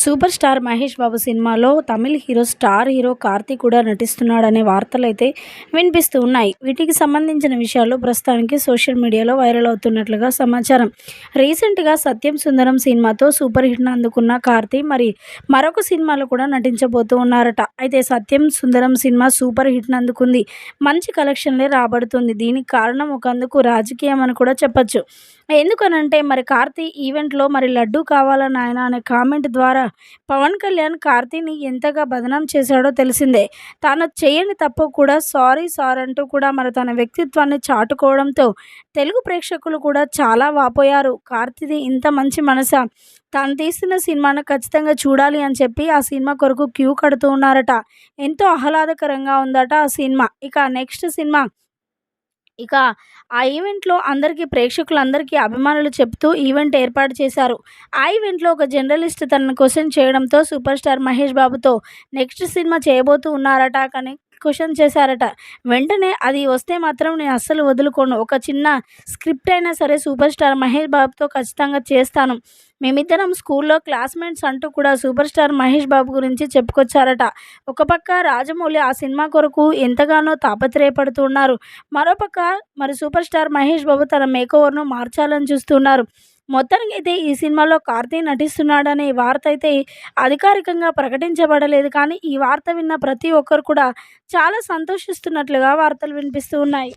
Super star Mahesh Babu సినిమాలో Tamil hero star hero Karthik కూడా నటిస్తున్నాడనే వార్తలైతే వినిపిస్తూ ఉన్నాయి. వీటికి సంబంధించిన విషయాలు ప్రస్తుతానికి సోషల్ మీడియాలో వైరల్ అవుతున్నట్లుగా సమాచారం. రీసెంట్గా సత్యం సుందరం సినిమాతో సూపర్ హిట్ను అందుకున్న కార్తీ మరి మరొక సినిమాలో కూడా నటించబోతూ ఉన్నారట. అయితే సత్యం సుందరం సినిమా సూపర్ హిట్ను అందుకుంది. మంచి కలెక్షన్లే రాబడుతుంది. దీనికి కారణం ఒకందుకు రాజకీయం అని కూడా చెప్పచ్చు. ఎందుకనంటే మరి కార్తీ ఈవెంట్లో మరి లడ్డు కావాలని ఆయన అనే కామెంట్ ద్వారా పవన్ కళ్యాణ్ కార్తీని ఎంతగా బదనాం చేశాడో తెలిసిందే. తాను చేయని తప్పు కూడా సారీ సార్ అంటూ కూడా మరి తన వ్యక్తిత్వాన్ని చాటుకోవడంతో తెలుగు ప్రేక్షకులు కూడా చాలా వాపోయారు. కార్తీది ఇంత మంచి మనస. తాను తీస్తున్న సినిమాను ఖచ్చితంగా చూడాలి అని చెప్పి ఆ సినిమా కొరకు క్యూ కడుతూ ఉన్నారట. ఎంతో ఆహ్లాదకరంగా ఉందట ఆ సినిమా. ఇక నెక్స్ట్ సినిమా ఇక ఆ ఈవెంట్లో అందరికీ ప్రేక్షకులందరికీ అభిమానులు చెప్తూ ఈవెంట్ ఏర్పాటు చేశారు. ఆ ఈవెంట్లో ఒక జర్నలిస్ట్ తనను క్వశ్చన్ చేయడంతో సూపర్ స్టార్ మహేష్ బాబుతో నెక్స్ట్ సినిమా చేయబోతూ ఉన్నారట. కానీ క్వశ్చన్ చేశారట. వెంటనే అది వస్తే మాత్రం నేను అస్సలు వదులుకోను. ఒక చిన్న స్క్రిప్ట్ అయినా సరే సూపర్ స్టార్ మహేష్ బాబుతో ఖచ్చితంగా చేస్తాను. మేమిద్దరం స్కూల్లో క్లాస్మేట్స్ అంటూ కూడా సూపర్ స్టార్ మహేష్ బాబు గురించి చెప్పుకొచ్చారట. ఒక పక్క రాజమౌళి ఆ సినిమా కొరకు ఎంతగానో తాపత్రయపడుతున్నారు మరోపక్క మరి సూపర్ స్టార్ మహేష్ బాబు తన మేకోవర్ను మార్చాలని చూస్తున్నారు. మొత్తానికి అయితే ఈ సినిమాలో కార్తీ నటిస్తున్నాడనే వార్త అయితే అధికారికంగా ప్రకటించబడలేదు. కానీ ఈ వార్త విన్న ప్రతి ఒక్కరు కూడా చాలా సంతోషిస్తున్నట్లుగా వార్తలు వినిపిస్తూ ఉన్నాయి.